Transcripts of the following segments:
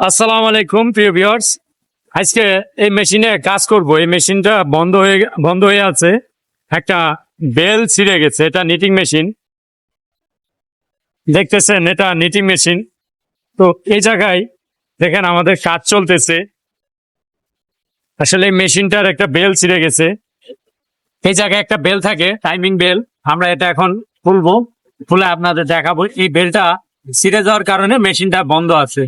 আসসালামু আলাইকুম, প্রিয় ভিউয়ার্স। আজকে এই মেশিনে কাজ করব। এই মেশিনটা বন্ধ হয়ে বন্ধ হয়ে আছে। একটা বেল ছিঁড়ে গেছে। এটা নিটিং মেশিন দেখতেছেন, এটা নিটিং মেশিন তো এই জায়গায় দেখেন আমাদের কাজ চলতেছে। আসলে এই মেশিনটার একটা বেল ছিঁড়ে গেছে। এই জায়গায় একটা বেল থাকে টাইমিং বেল। আমরা এটা এখন খুলবো। খুলে আপনাদের দেখাবো। এই বেলটা ছিঁড়ে যাওয়ার কারণে মেশিনটা বন্ধ আছে।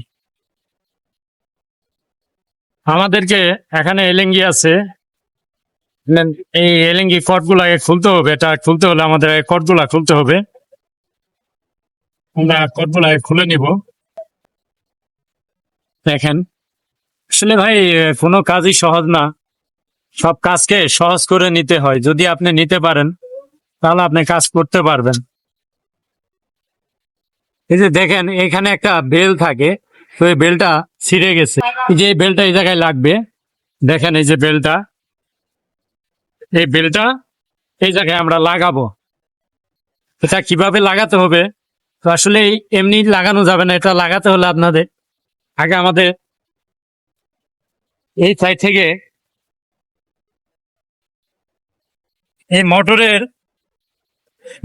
আমাদেরকে এখানে এলেঙ্গি আছে। এই এলেঙ্গি কট গুলাকে খুলতে হবে, এটা খুলতে হলে আমাদের কটগুলা খুলতে হবে। আমরা কট গুলাকে খুলে নিব। দেখেন, আসলে ভাই কোনো কাজই সহজ না। সব কাজকে সহজ করে নিতে হয়। যদি আপনি নিতে পারেন, তাহলে আপনি কাজ করতে পারবেন। এই যে দেখেন, এখানে একটা বেল থাকে। তো এই বেলটা ছিঁড়ে গেছে। এই যে এই বেলটা এই জায়গায় লাগবে, দেখেন এই যে বেলটা। এই বেলটা এই জায়গায় আমরা লাগাবো। এটা কীভাবে লাগাতে হবে? তো আসলে এমনি লাগানো যাবে না, এটা লাগাতে হলে আপনাদের আগে আমাদের এই সাইড থেকে এই মোটরের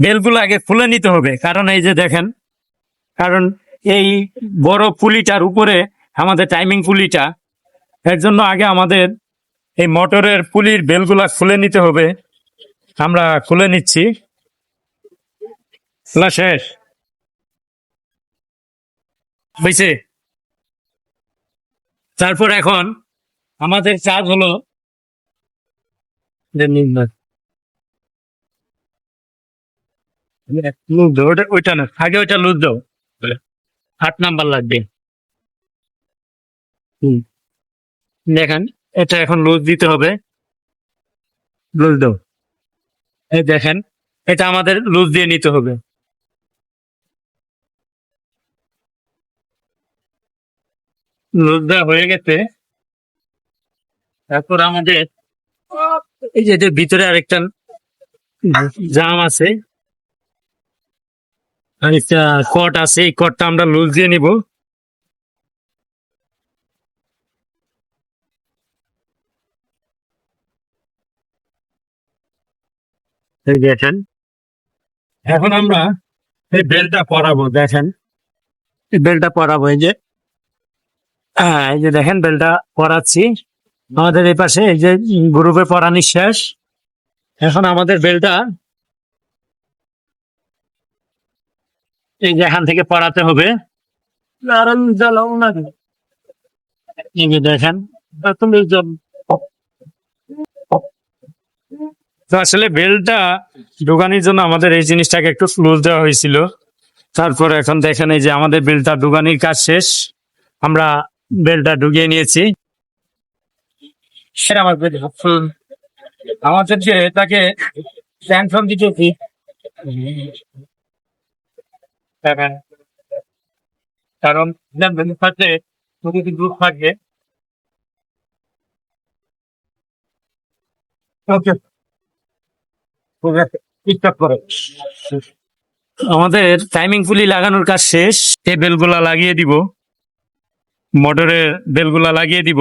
বেলগুলো আগে খুলে নিতে হবে। কারণ এই যে দেখেন, কারণ এই বড় পুলিটার উপরে, আমাদের টাইমিং পুলিটা, এর জন্য আগে আমাদের এই মোটরের পুলির বেলগুলা খুলে নিতে হবে। আমরা খুলে নিচ্ছি। শেষ। হয়েছে। তারপর এখন আমাদের কাজ হলো ওইটা না, আগে ওইটা লুজ দাও। আট নাম্বার লাগবে। হুম। দেখেন, এটা এখন লুজ দিতে হবে। লুজ দাও। এই দেখেন, এটা আমাদের লুজ দিয়ে নিতে হবে। লুজ দেওয়া হয়ে গেছে। তারপর আমাদের এই যে ভিতরে আরেকটা জাম আছে। আরেকটা কট আছে, এই কটটা আমরা লুজ দিয়ে নিব। দেখেন, এখন আমরা এই বেলটা পরাবো, দেখেন। এই বেলটা পরাবো, এই যে হ্যাঁ এই যে দেখেন বেলটা পরাচ্ছি। আমাদের এই পাশে এই যে গ্রুপে পরানি শেষ। এখন আমাদের বেলটা এই যে এখান থেকে পড়াতে হবে। দেখেন তুমি তো আসলে বেলটা ঢুকানির জন্য আমাদের এই জিনিসটাকে একটু ক্লোজ দেওয়া হয়েছিল। তারপর এখন দেখেন এই যে আমাদের বেলটা ঢুকানির কাজ শেষ। আমরা বেলটা ঢুকিয়ে নিয়েছি। সেটা আমার বেল আমাদের যে তাকে ট্যানফর্ম দিতে কারণ গ্রুপ থাকবে ওকে। আমাদের টাইমিং পুলি লাগানোর কাজ শেষ। এই বেলগুলা লাগিয়ে দিব। মোটরের বেলগুলা লাগিয়ে দিব।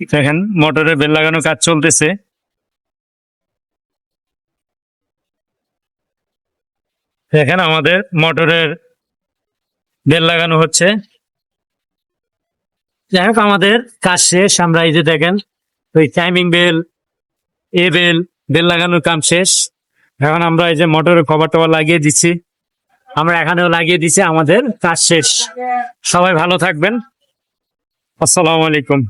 দেখেন মোটরের বেল লাগানোর কাজ চলতেছে। দেখেন আমাদের মোটরের বেল লাগানো হচ্ছে। যাই হোক, আমাদের কাজ শেষ। আমরা এই যে দেখেন, ওই টাইমিং বেল এ বেল বেল লাগানোর কাম শেষ। এখন আমরা এই যে মোটরের কভার টভার লাগিয়ে দিচ্ছি। আমরা এখানেও লাগিয়ে দিচ্ছি। আমাদের কাজ শেষ। সবাই ভালো থাকবেন। আসসালামু আলাইকুম।